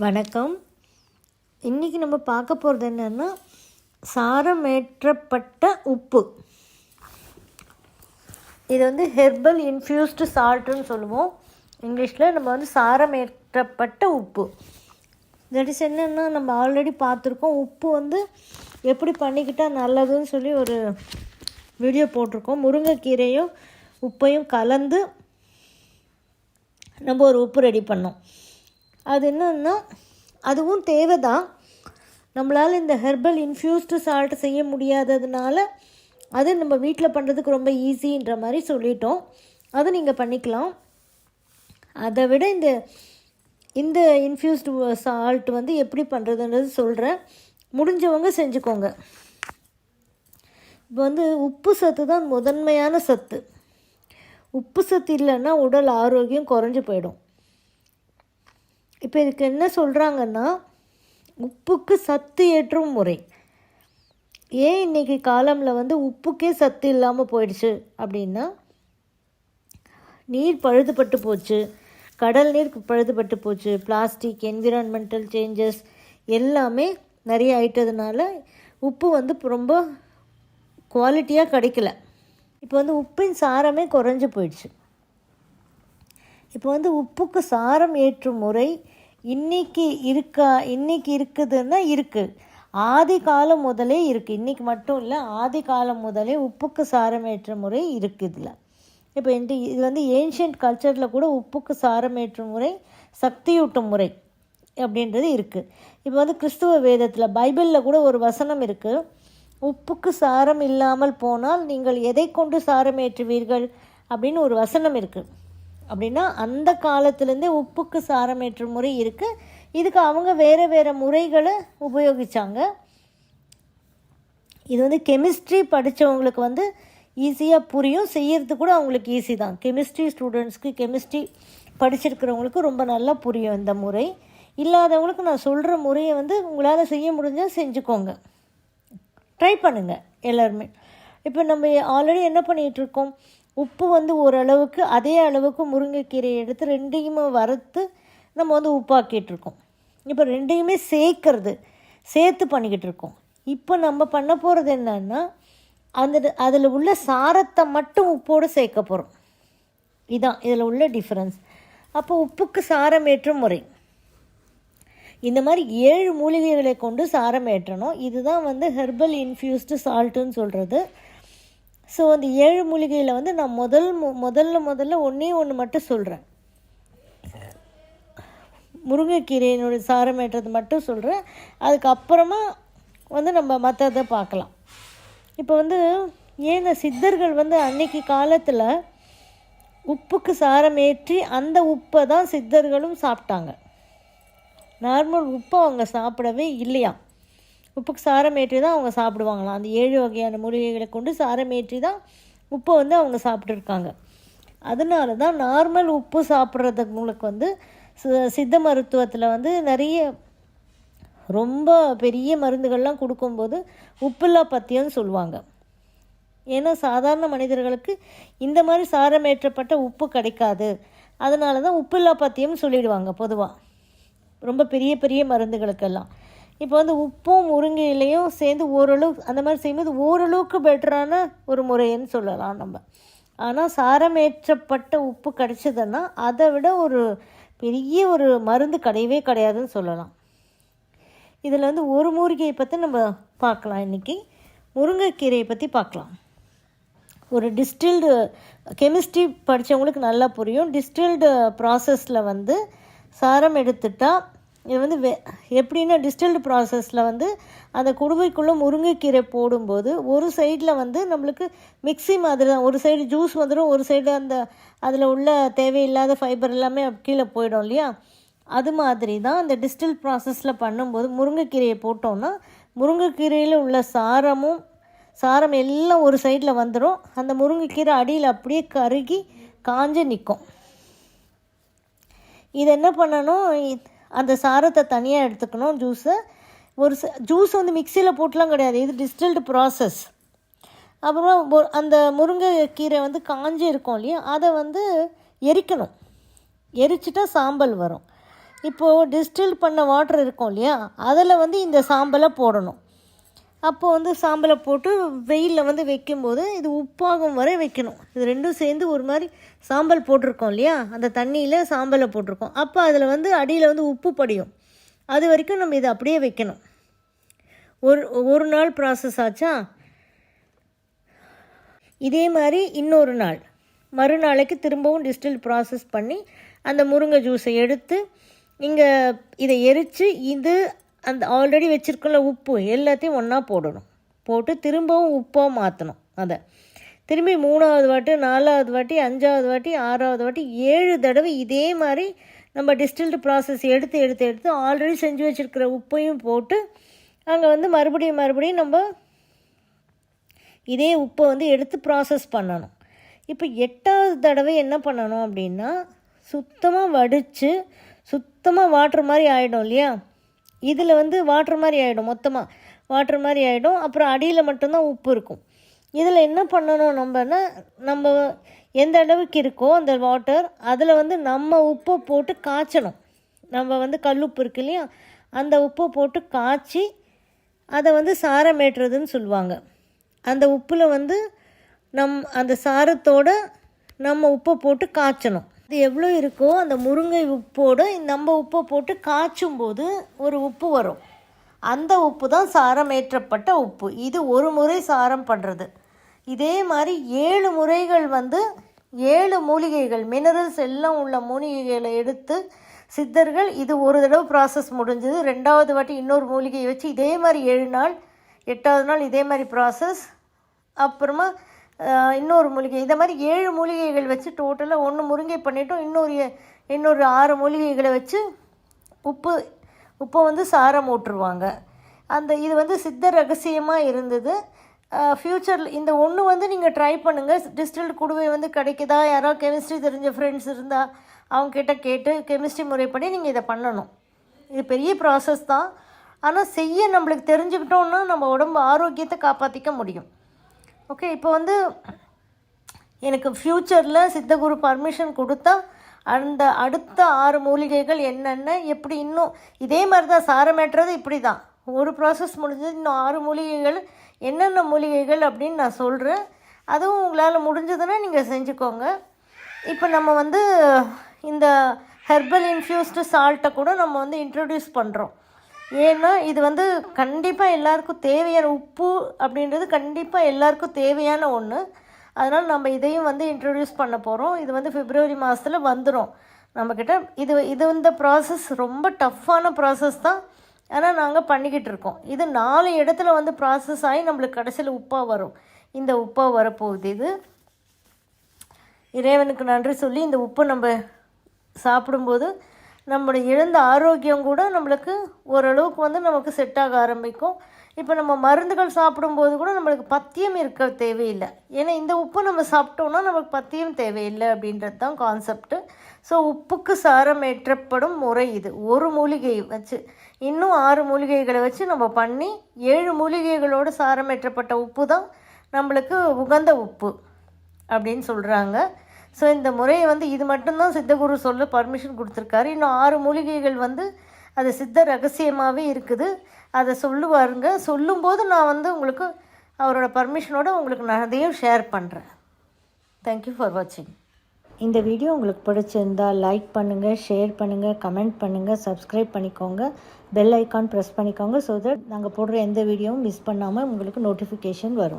வணக்கம். இன்றைக்கி நம்ம பார்க்க போகிறது என்னென்னா சாரமேற்றப்பட்ட உப்பு. இது வந்து ஹெர்பல் இன்ஃப்யூஸ்டு சால்ட்டுன்னு சொல்லுவோம். இங்கிலீஷில் நம்ம வந்து சாரமேற்றப்பட்ட உப்பு. தட் இஸ் என்னென்னா நம்ம ஆல்ரெடி பார்த்துருக்கோம். உப்பு வந்து எப்படி பண்ணிக்கிட்டால் நல்லதுன்னு சொல்லி ஒரு வீடியோ போட்டிருக்கோம். முருங்கைக்கீரையும் உப்பையும் கலந்து நம்ம ஒரு உப்பு ரெடி பண்ணோம். அது என்னன்னா அதுவும் தேவை தான் நம்மளால் இந்த ஹெர்பல் இன்ஃப்யூஸ்டு சால்ட் செய்ய முடியாததுனால அது நம்ம வீட்டில் பண்ணுறதுக்கு ரொம்ப ஈஸின்ற மாதிரி சொல்லிட்டோம். அது நீங்கள் பண்ணிக்கலாம். அதை விட இந்த இந்த இன்ஃப்யூஸ்டு சால்ட் வந்து எப்படி பண்ணுறதுன்றது சொல்கிறேன் முடிஞ்சவங்க செஞ்சுக்கோங்க. இப்போ வந்து உப்பு சத்து தான் முதன்மையான சத்து. உப்பு சத்து இல்லைன்னா உடல் ஆரோக்கியம் குறைஞ்சி போயிடும். இப்போ இதுக்கு என்ன சொல்கிறாங்கன்னா உப்புக்கு சத்து ஏற்றும் முறை. ஏன் இன்றைக்கி காலமில் வந்து உப்புக்கே சத்து இல்லாமல் போயிடுச்சு அப்படின்னா நீர் பழுதுபட்டு போச்சு கடல் நீர் பழுதுபட்டு போச்சு பிளாஸ்டிக் என்விரான்மெண்டல் சேஞ்சஸ் எல்லாமே நிறைய ஆயிட்டதுனால உப்பு வந்து ரொம்ப குவாலிட்டியாக கிடைக்கல. இப்போ வந்து உப்பின் சாரமே குறைஞ்சி போயிடுச்சு. இப்போ வந்து உப்புக்கு சாரம் ஏற்றும் முறை இன்னைக்கு இருக்கா இன்னைக்கு இருக்குதுன்னா இருக்குது ஆதி காலம் முதலே இருக்குது இன்றைக்கி மட்டும் இல்லை ஆதி காலம் முதலே உப்புக்கு சாரம் ஏற்ற முறை இருக்குது இதில் இப்போ இந்த இது வந்து ஏன்ஷியன்ட் கல்ச்சரில் கூட உப்புக்கு சாரம் முறை சக்தியூட்டும் முறை அப்படின்றது இருக்குது இப்போ வந்து கிறிஸ்துவ வேதத்தில் பைபிளில் கூட ஒரு வசனம் இருக்குது உப்புக்கு சாரம் இல்லாமல் போனால் நீங்கள் எதை கொண்டு சாரம் ஏற்றுவீர்கள் அப்படின்னு ஒரு வசனம் இருக்குது அப்படின்னா அந்த காலத்துலேருந்தே உப்புக்கு சாரம் முறை இருக்குது இதுக்கு அவங்க வேறு வேறு முறைகளை உபயோகித்தாங்க இது வந்து கெமிஸ்ட்ரி படித்தவங்களுக்கு வந்து ஈஸியாக புரியும். செய்யறது கூட அவங்களுக்கு ஈஸி தான். கெமிஸ்ட்ரி ஸ்டூடெண்ட்ஸ்க்கு கெமிஸ்ட்ரி படிச்சிருக்கிறவங்களுக்கு ரொம்ப நல்லா புரியும் இந்த முறை. இல்லாதவங்களுக்கு நான் சொல்கிற முறையை வந்து உங்களால் செய்ய முடிஞ்சால் செஞ்சுக்கோங்க. ட்ரை பண்ணுங்கள் எல்லாருமே. இப்போ நம்ம ஆல்ரெடி என்ன பண்ணிகிட்ருக்கோம் உப்பு வந்து ஓரளவுக்கு அதே அளவுக்கு முருங்கைக்கீரையை எடுத்து ரெண்டையுமே வறுத்து நம்ம வந்து உப்பாக்கிட்டு இப்போ ரெண்டையுமே சேர்க்கறது சேர்த்து பண்ணிக்கிட்டு இருக்கோம் இப்போ நம்ம பண்ண போகிறது என்னன்னா அந்த அதில் உள்ள சாரத்தை மட்டும் உப்போடு சேர்க்க போகிறோம் இதான் இதில் உள்ள டிஃப்ரென்ஸ் அப்போ உப்புக்கு சாரம் ஏற்றும் முறை. இந்த மாதிரி ஏழு மூலிகைகளை கொண்டு சாரம் ஏற்றணும் இதுதான் வந்து ஹெர்பல் இன்ஃப்யூஸ்டு சால்ட்டுன்னு சொல்கிறது ஸோ அந்த ஏழு மூலிகையில் வந்து நான் முதல் முதல்ல முதல்ல ஒன்றே ஒன்று மட்டும் சொல்கிறேன் முருங்கைக்கீரையினுடைய சாரம் ஏற்றது மட்டும் சொல்கிறேன் அதுக்கப்புறமா வந்து நம்ம மற்றதை பார்க்கலாம். இப்போ வந்து ஏன் இந்த சித்தர்கள் வந்து அன்னைக்கு காலத்தில் உப்புக்கு சாரம் ஏற்றி அந்த உப்பை தான் சித்தர்களும் சாப்பிட்டாங்க. நார்மல் உப்பை அவங்க சாப்பிடவே இல்லையா உப்புக்கு சாரம் ஏற்றி தான் அவங்க சாப்பிடுவாங்களாம். அந்த ஏழு வகையான மூலிகைகளை கொண்டு சாரம் ஏற்றி தான் உப்பை வந்து அவங்க சாப்பிட்ருக்காங்க அதனால தான் நார்மல் உப்பு சாப்பிட்றதுங்களுக்கு வந்து சி- சித்த மருத்துவத்தில் வந்து நிறைய ரொம்ப பெரிய மருந்துகள்லாம் கொடுக்கும்போது உப்புல்லா பத்தியம்னு சொல்லுவாங்க. ஏன்னா சாதாரண மனிதர்களுக்கு இந்த மாதிரி சாரமேற்றப்பட்ட உப்பு கிடைக்காது. அதனால தான் உப்புல்லா பத்தியம் சொல்லிடுவாங்க பொதுவாக ரொம்ப பெரிய பெரிய மருந்துகளுக்கெல்லாம். இப்போ வந்து உப்பும் முருங்கையிலையும் சேர்ந்து ஓரளவு அந்த மாதிரி செய்யும்போது ஓரளவுக்கு பெட்டரான ஒரு முறைன்னு சொல்லலாம் நம்ம. ஆனால் சாரமேற்றப்பட்ட உப்பு கிடைச்சதுன்னா அதை விட ஒரு பெரிய ஒரு மருந்து கிடையவே கிடையாதுன்னு சொல்லலாம். இதில் வந்து ஒரு மூலிகையை பற்றி நம்ம பார்க்கலாம் இன்றைக்கி முருங்கைக்கீரையை பற்றி பார்க்கலாம். ஒரு டிஸ்டில்டு கெமிஸ்ட்ரி படித்தவங்களுக்கு நல்லா புரியும். டிஸ்டில்டு ப்ராசஸில் வந்து சாரம் எடுத்துட்டால் இது வந்து வெ எப்படின்னா டிஸ்டில்டு ப்ராசஸில் வந்து அந்த குடுவைக்குள்ளே முருங்கைக்கீரை போடும்போது ஒரு சைடில் வந்து நம்மளுக்கு மிக்ஸி மாதிரி தான். ஒரு சைடு ஜூஸ் வந்துடும் ஒரு சைடு அந்த அதில் உள்ள தேவையில்லாத ஃபைபர் எல்லாமே கீழே போயிடும் இல்லையா? அது மாதிரி தான் அந்த டிஸ்டில் ப்ராசஸில் பண்ணும்போது முருங்கைக்கீரையை போட்டோம்னா முருங்கைக்கீரையில் உள்ள சாரமும் சாரம் எல்லாம் ஒரு சைடில் வந்துடும் அந்த முருங்கைக்கீரை அடியில் அப்படியே கருகி காஞ்சு நிற்கும் இது என்ன பண்ணணும்? அந்த சாரத்தை தனியாக எடுத்துக்கணும் ஜூஸை ஒரு ஜூஸ் வந்து மிக்சியில் போட்டுலாம் கிடையாது. இது டிஸ்டில்டு ப்ராசஸ் அப்புறம் அந்த அந்த முருங்கைக்கீரை வந்து காஞ்சி இருக்கும் இல்லையா? அதை வந்து எரிக்கணும். எரிச்சிட்டா சாம்பல் வரும். இப்போது டிஸ்டில் பண்ண வாட்டர் இருக்கும் இல்லையா? அதில் வந்து இந்த சாம்பலை போடணும். அப்போ வந்து சாம்பலை போட்டு வெயிலில் வந்து வைக்கும்போது இது உப்பாகும் வரை வைக்கணும். இது ரெண்டும் சேர்ந்து ஒரு மாதிரி சாம்பல் போட்டிருக்கோம் இல்லையா? அந்த தண்ணியில் சாம்பலை போட்டிருக்கோம். அப்போ அதில் வந்து அடியில் வந்து உப்பு படியும். அது வரைக்கும் நம்ம இதை அப்படியே வைக்கணும். ஒரு ஒரு நாள் ப்ராசஸ் ஆச்சா? இதே மாதிரி இன்னொரு நாள். மறுநாளைக்கு திரும்பவும் டிஸ்டில் ப்ராசஸ் பண்ணி அந்த முருங்கை ஜூஸை எடுத்து இங்கே இதை எரித்து இது அந்த ஆல்ரெடி வச்சுருக்கல உப்பு எல்லாத்தையும் ஒன்றா போடணும். போட்டு திரும்பவும் உப்பாக மாற்றணும் அதை. திரும்பி மூணாவது வாட்டி நாலாவது வாட்டி அஞ்சாவது வாட்டி ஆறாவது வாட்டி ஏழு தடவை இதே மாதிரி நம்ம டிஸ்டில்டு ப்ராசஸ் எடுத்து எடுத்து எடுத்து ஆல்ரெடி செஞ்சு வச்சுருக்கிற உப்பையும் போட்டு அங்கே வந்து மறுபடியும் மறுபடியும் நம்ம இதே உப்பை வந்து எடுத்து ப்ராசஸ் பண்ணணும். இப்போ எட்டாவது தடவை என்ன பண்ணணும் அப்படின்னா சுத்தமாக வடித்து சுத்தமாக வாட்ரு மாதிரி ஆகிடும் இல்லையா? இதில் வந்து வாட்ரு மாதிரி ஆகிடும் மொத்தமாக வாட்ரு மாதிரி ஆகிடும் அப்புறம் அடியில் மட்டும்தான் உப்பு இருக்கும். இதில் என்ன பண்ணணும் நம்மனா நம்ம எந்த அளவுக்கு இருக்கோ அந்த வாட்டர் அதில் வந்து நம்ம உப்பை போட்டு காய்ச்சணும். நம்ம வந்து கல்லுப்பு இருக்கு இல்லையா? அந்த உப்பை போட்டு காய்ச்சி அதை வந்து சாரம் ஏற்றுறதுன்னு சொல்லுவாங்க. அந்த உப்பில் வந்து நம் அந்த சாரத்தோடு நம்ம உப்பை போட்டு காய்ச்சணும். இது எவ்வளோ இருக்கோ அந்த முருங்கை உப்போடு நம்ம உப்பை போட்டு காய்ச்சும் போது ஒரு உப்பு வரும். அந்த உப்பு தான் சாரமேற்றப்பட்ட உப்பு. இது ஒரு முறை சாரம் பண்ணுறது இதே மாதிரி ஏழு முறைகள் வந்து ஏழு மூலிகைகள் மினரல்ஸ் எல்லாம் உள்ள மூலிகைகளை எடுத்து சித்தர்கள் இது ஒரு தடவை ப்ராசஸ் முடிஞ்சது. ரெண்டாவது வாட்டி இன்னொரு மூலிகையை வச்சு இதே மாதிரி ஏழு நாள் எட்டாவது நாள் இதே மாதிரி ப்ராசஸ் அப்புறமா இன்னொரு மூலிகை. இதை மாதிரி ஏழு மூலிகைகள் வச்சு டோட்டலாக ஒன்று முருங்கை பண்ணிட்டோம். இன்னொரு இன்னொரு ஆறு மூலிகைகளை வச்சு உப்பு உப்பை வந்து சாரம் ஊற்றுருவாங்க அந்த இது வந்து சித்த ரகசியமாக இருந்தது. ஃப்யூச்சரில் இந்த ஒன்று வந்து நீங்கள் ட்ரை பண்ணுங்கள் டிஸ்டில் குடுவை வந்து கிடைக்குதா? யாராவது கெமிஸ்ட்ரி தெரிஞ்ச ஃப்ரெண்ட்ஸ் இருந்தால் அவங்கக்கிட்ட கேட்டு கெமிஸ்ட்ரி முறைப்படி நீங்கள் இதை பண்ணணும். இது பெரிய ப்ராசஸ் தான். ஆனால் செய்ய நம்மளுக்கு தெரிஞ்சுக்கிட்டோன்னா நம்ம உடம்பு ஆரோக்கியத்தை காப்பாற்றிக்க முடியும். ஓகே இப்போ வந்து எனக்கு ஃப்யூச்சரில் சித்தகுரு பர்மிஷன் கொடுத்தா அந்த அடுத்த ஆறு மூலிகைகள் என்னென்ன எப்படி இன்னும் இதே மாதிரி தான் சாரமேற்றது இப்படி தான் ஒரு ப்ராசஸ் முடிஞ்சது இன்னும் ஆறு மூலிகைகள் என்னென்ன மூலிகைகள் அப்படின்னு நான் சொல்கிறேன் அதுவும் உங்களால் முடிஞ்சதுன்னா நீங்கள் செஞ்சுக்கோங்க. இப்போ நம்ம வந்து இந்த ஹெர்பல் இன்ஃப்யூஸ்டு சால்ட்டை கூட நம்ம வந்து இன்ட்ரடியூஸ் பண்ணுறோம் ஏன்னா இது வந்து கண்டிப்பாக எல்லாருக்கும் தேவையான உப்பு அப்படின்றது கண்டிப்பாக எல்லாருக்கும் தேவையான ஒன்று அதனால் நம்ம இதையும் வந்து இன்ட்ரடியூஸ் பண்ண போகிறோம் இது வந்து பிப்ரவரி மாதத்தில் வந்துடும் நம்மக்கிட்ட இது இது இந்த ப்ராசஸ் ரொம்ப டஃப்பான ப்ராசஸ் தான். ஆனால் நாங்கள் பண்ணிக்கிட்டு இருக்கோம். இது நாலு இடத்துல வந்து ப்ராசஸ் ஆகி நம்மளுக்கு கடைசியில் உப்பாக வரும். இந்த உப்பாக வரப்போகுது இது. இறைவனுக்கு நன்றி சொல்லி இந்த உப்பு நம்ம சாப்பிடும்போது நம்மளோட இழந்த ஆரோக்கியம் கூட நம்மளுக்கு ஓரளவுக்கு வந்து நமக்கு செட் ஆக ஆரம்பிக்கும். இப்போ நம்ம மருந்துகள் சாப்பிடும்போது கூட நம்மளுக்கு பத்தியம் இருக்க தேவையில்லை. ஏன்னா இந்த உப்பு நம்ம சாப்பிட்டோம்னா நமக்கு பத்தியம் தேவையில்லை அப்படின்றது தான் கான்செப்ட்டு ஸோ உப்புக்கு சாரம் ஏற்றப்படும் முறை இது. ஒரு மூலிகை வச்சு இன்னும் ஆறு மூலிகைகளை வச்சு நம்ம பண்ணி ஏழு மூலிகைகளோடு சாரம் ஏற்றப்பட்ட உப்பு தான் நம்மளுக்கு உகந்த உப்பு அப்படின்னு சொல்கிறாங்க ஸோ இந்த முறையை வந்து இது மட்டும்தான் சித்தகுரு சொல்ல பர்மிஷன் கொடுத்துருக்காரு. இன்னும் ஆறு மூலிகைகள் வந்து அது சித்த ரகசியமாகவே இருக்குது. அதை சொல்லுவாருங்க. சொல்லும்போது நான் வந்து உங்களுக்கு அவரோட பர்மிஷனோட உங்களுக்கு நான் அதையும் ஷேர் பண்ணுறேன் தேங்க்யூ ஃபார் வாட்சிங் இந்த வீடியோ உங்களுக்கு பிடிச்சிருந்தா லைக் பண்ணுங்கள் ஷேர் பண்ணுங்கள் கமெண்ட் பண்ணுங்கள் சப்ஸ்கிரைப் பண்ணிக்கோங்க. பெல் ஐக்கான் ப்ரெஸ் பண்ணிக்கோங்க ஸோ தட் நாங்கள் போடுற எந்த வீடியோவும் மிஸ் பண்ணாமல் உங்களுக்கு நோட்டிஃபிகேஷன் வரும்.